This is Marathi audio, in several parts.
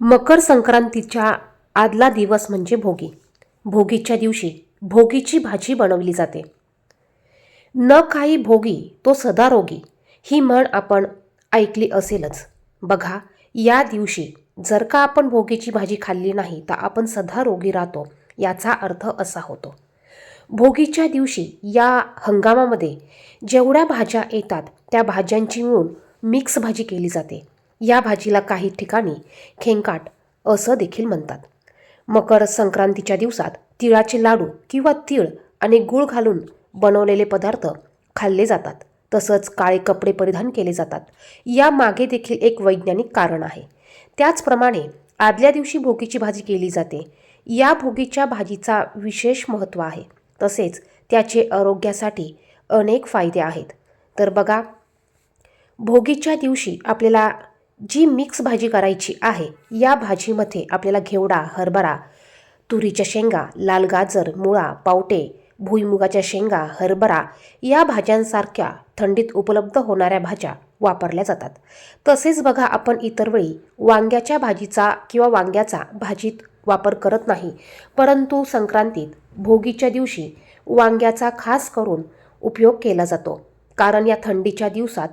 मकर संक्रांतीच्या आदला दिवस म्हणजे भोगी. भोगीच्या दिवशी भोगीची भाजी बनवली जाते. न काही भोगी तो सदा रोगी ही म्हण आपण ऐकली असेलच. बघा या दिवशी जर का आपण भोगीची भाजी खाल्ली नाही तर आपण सदा रोगी राहतो याचा अर्थ असा होतो. भोगीच्या दिवशी या हंगामामध्ये जेवढ्या भाज्या येतात त्या भाज्यांची मिळून मिक्स भाजी केली जाते. या भाजीला काही ठिकाणी खेंकाट असं देखील म्हणतात. मकर संक्रांतीच्या दिवसात तिळाचे लाडू किंवा तीळ आणि गूळ घालून बनवलेले पदार्थ खाल्ले जातात. तसंच काळे कपडे परिधान केले जातात. या मागे देखील एक वैज्ञानिक कारण आहे. त्याचप्रमाणे आदल्या दिवशी भोगीची भाजी केली जाते. या भोगीच्या भाजीचा विशेष महत्त्व आहे. तसेच त्याचे आरोग्यासाठी अनेक फायदे आहेत. तर बघा भोगीच्या दिवशी आपल्याला जी मिक्स भाजी करायची आहे या भाजीमध्ये आपल्याला घेवडा हरभरा तुरीच्या शेंगा लाल गाजर मुळा पावटे भुईमुगाच्या शेंगा हरभरा या भाज्यांसारख्या थंडीत उपलब्ध होणाऱ्या भाज्या वापरल्या जातात. तसेच बघा आपण इतर वेळी वांग्याच्या भाजीचा किंवा वांग्याचा भाजीत वापर करत नाही परंतु संक्रांतीत भोगीच्या दिवशी वांग्याचा खास करून उपयोग केला जातो. कारण या थंडीच्या दिवसात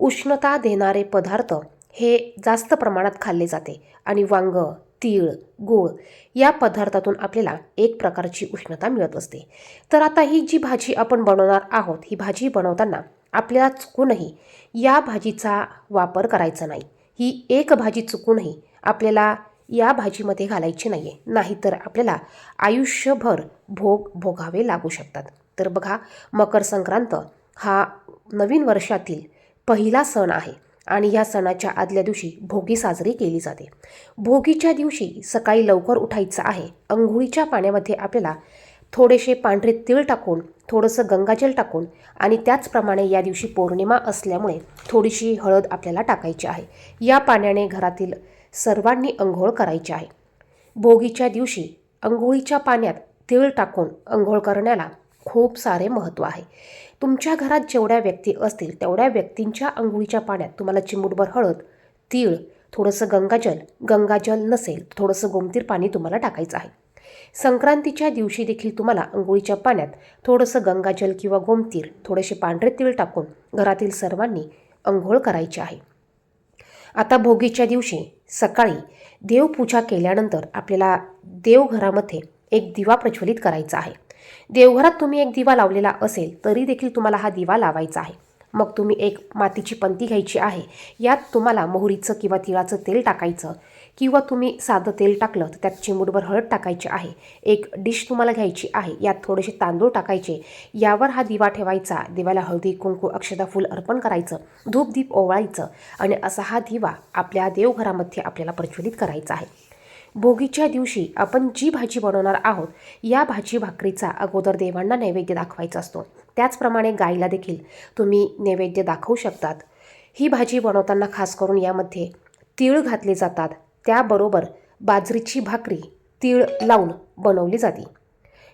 उष्णता देणारे पदार्थ हे जास्त प्रमाणात खाल्ले जाते. आणि वांग तीळ गूळ या पदार्थातून आपल्याला एक प्रकारची उष्णता मिळत असते. तर आता ही जी भाजी आपण बनवणार आहोत ही भाजी बनवताना आपल्याला चुकूनही या भाजीचा वापर करायचा नाही. ही एक भाजी चुकूनही आपल्याला या भाजीमध्ये घालायची नाही आहे नाहीतर आपल्याला आयुष्यभर भोग भोगावे लागू शकतात. तर बघा मकर संक्रांत हा नवीन वर्षातील पहिला सण आहे. आणि या सणाच्या आदल्या दिवशी भोगी साजरी केली जाते. भोगीच्या दिवशी सकाळी लवकर उठायचं आहे. अंघोळीच्या पाण्यामध्ये आपल्याला थोडेसे पांढरे तीळ टाकून थोडंसं गंगाजल टाकून आणि त्याचप्रमाणे या दिवशी पौर्णिमा असल्यामुळे थोडीशी हळद आपल्याला टाकायची आहे. या पाण्याने घरातील सर्वांनी अंघोळ करायची आहे. भोगीच्या दिवशी अंघोळीच्या पाण्यात तीळ टाकून अंघोळ करण्याला खूप सारे महत्त्व आहे. तुमच्या घरात जेवढ्या व्यक्ती असतील तेवढ्या व्यक्तींच्या अंघोळीच्या पाण्यात तुम्हाला चिमूटभर हळद तीळ थोडंसं गंगाजल गंगाजल नसेल थोडंसं गोमतीर पाणी तुम्हाला टाकायचं आहे. संक्रांतीच्या दिवशी देखील तुम्हाला अंघोळीच्या पाण्यात थोडंसं गंगाजल किंवा गोमतीर थोडेसे पांढरे तीळ टाकून घरातील सर्वांनी अंघोळ करायची आहे. आता भोगीच्या दिवशी सकाळी देवपूजा केल्यानंतर आपल्याला देवघरामध्ये एक दिवा प्रज्वलित करायचा आहे. देवघरात तुम्ही एक दिवा लावलेला असेल तरी देखील तुम्हाला हा दिवा लावायचा आहे. मग तुम्ही एक मातीची पंती घ्यायची आहे. यात तुम्हाला मोहरीचं किंवा तिळाचं तेल टाकायचं किंवा तुम्ही साधं तेल टाकलं तर त्यात चिमूटभर हळद टाकायची आहे. एक डिश तुम्हाला घ्यायची आहे. यात थोडेसे तांदूळ टाकायचे. यावर हा दिवा ठेवायचा. दिव्याला हळदी कुंकू अक्षदा फूल अर्पण करायचं. धूपदीप ओवाळायचं. आणि असा हा दिवा आपल्या देवघरामध्ये आपल्याला प्रज्वलित करायचा आहे. भोगीच्या दिवशी आपण जी भाजी बनवणार आहोत या भाजी भाकरीचा अगोदर देवांना नैवेद्य दाखवायचा असतो. त्याचप्रमाणे गाईला देखील तुम्ही नैवेद्य दाखवू शकतात. ही भाजी बनवताना खास करून यामध्ये तीळ घातले जातात. त्याबरोबर बाजरीची भाकरी तीळ लावून बनवली जाते.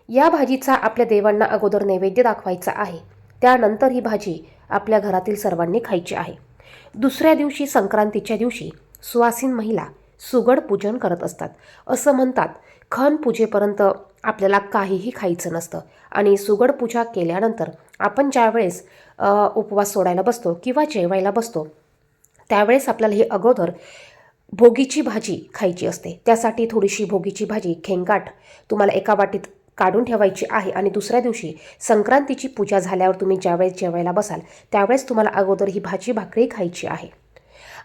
या भाजीचा आपल्या देवांना अगोदर नैवेद्य दाखवायचा आहे. त्यानंतर ही भाजी आपल्या घरातील सर्वांनी खायची आहे. दुसऱ्या दिवशी संक्रांतीच्या दिवशी सुवासीन महिला सुगड पूजन करत असतात. असं म्हणतात खण पूजेपर्यंत आपल्याला काहीही खायचं नसतं. आणि सुगड पूजा केल्यानंतर आपण ज्यावेळेस उपवास सोडायला बसतो किंवा जेवायला बसतो त्यावेळेस आपल्याला ही अगोदर भोगीची भाजी खायची असते. त्यासाठी थोडीशी भोगीची भाजी खेंगाट तुम्हाला एका वाटीत काढून ठेवायची आहे आणि दुसऱ्या दिवशी संक्रांतीची पूजा झाल्यावर तुम्ही ज्यावेळेस जेवायला बसाल त्यावेळेस तुम्हाला अगोदर ही भाजी भाकरी खायची आहे.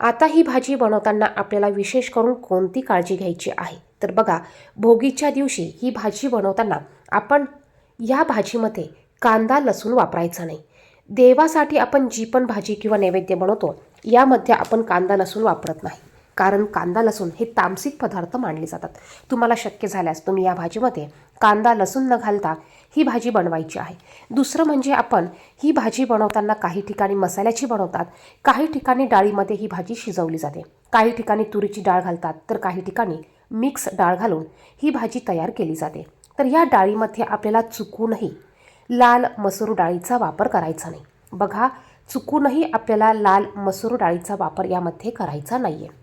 आता ही भाजी बनवताना आपल्याला विशेष करून कोणती काळजी घ्यायची आहे? तर बघा भोगीच्या दिवशी ही भाजी बनवताना आपण या भाजीमध्ये कांदा लसूण वापरायचा नाही. देवासाठी आपण जी पण भाजी किंवा नैवेद्य बनवतो यामध्ये आपण कांदा लसूण वापरत नाही. कारण कांदा लसूण हे तामसिक पदार्थ मानले जातात. तुम्हाला शक्य झाल्यास तुम्ही या भाजीमध्ये कांदा लसूण न घालता ही भाजी बनवायची आहे. दुसरं म्हणजे आपण ही भाजी बनवताना काही ठिकाणी मसाल्याची बनवतात काही ठिकाणी डाळीमध्ये ही भाजी शिजवली जाते. काही ठिकाणी तुरीची डाळ घालतात तर काही ठिकाणी मिक्स डाळ घालून ही भाजी तयार केली जाते. तर या डाळीमध्ये आपल्याला चुकूनही लाल मसूर डाळीचा वापर करायचा नाही. बघा चुकूनही आपल्याला लाल मसूर डाळीचा वापर यामध्ये करायचा नाही आहे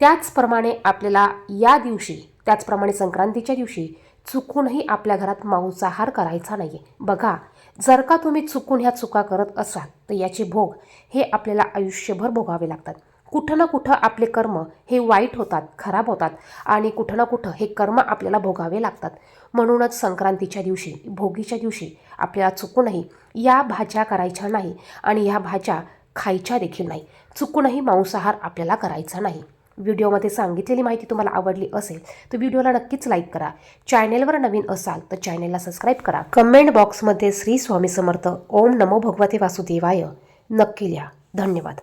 त्याचप्रमाणे आपल्याला या दिवशी त्याचप्रमाणे संक्रांतीच्या दिवशी चुकूनही आपल्या घरात मांसाहार करायचा नाही बघा जर का तुम्ही चुकून ह्या चुका करत असाल तर याचे भोग हे आपल्याला आयुष्यभर भोगावे लागतात. कुठं ना कुठं आपले कर्म हे वाईट होतात खराब होतात आणि कुठं ना कुठं हे कर्म आपल्याला भोगावे लागतात. म्हणूनच संक्रांतीच्या दिवशी भोगीच्या दिवशी आपल्याला चुकूनही या भाज्या करायच्या नाही आणि ह्या भाज्या खायच्या देखील नाही. चुकूनही मांसाहार आपल्याला करायचा नाही. व्हिडिओमध्ये सांगितलेली माहिती तुम्हाला आवडली असेल तर व्हिडिओला नक्कीच लाईक करा. चॅनेलवर नवीन असाल तर चॅनेलला सबस्क्राईब करा. कमेंट बॉक्समध्ये श्री स्वामी समर्थ. ओम नमो भगवते वासुदेवाय. नक्की लिहा. धन्यवाद.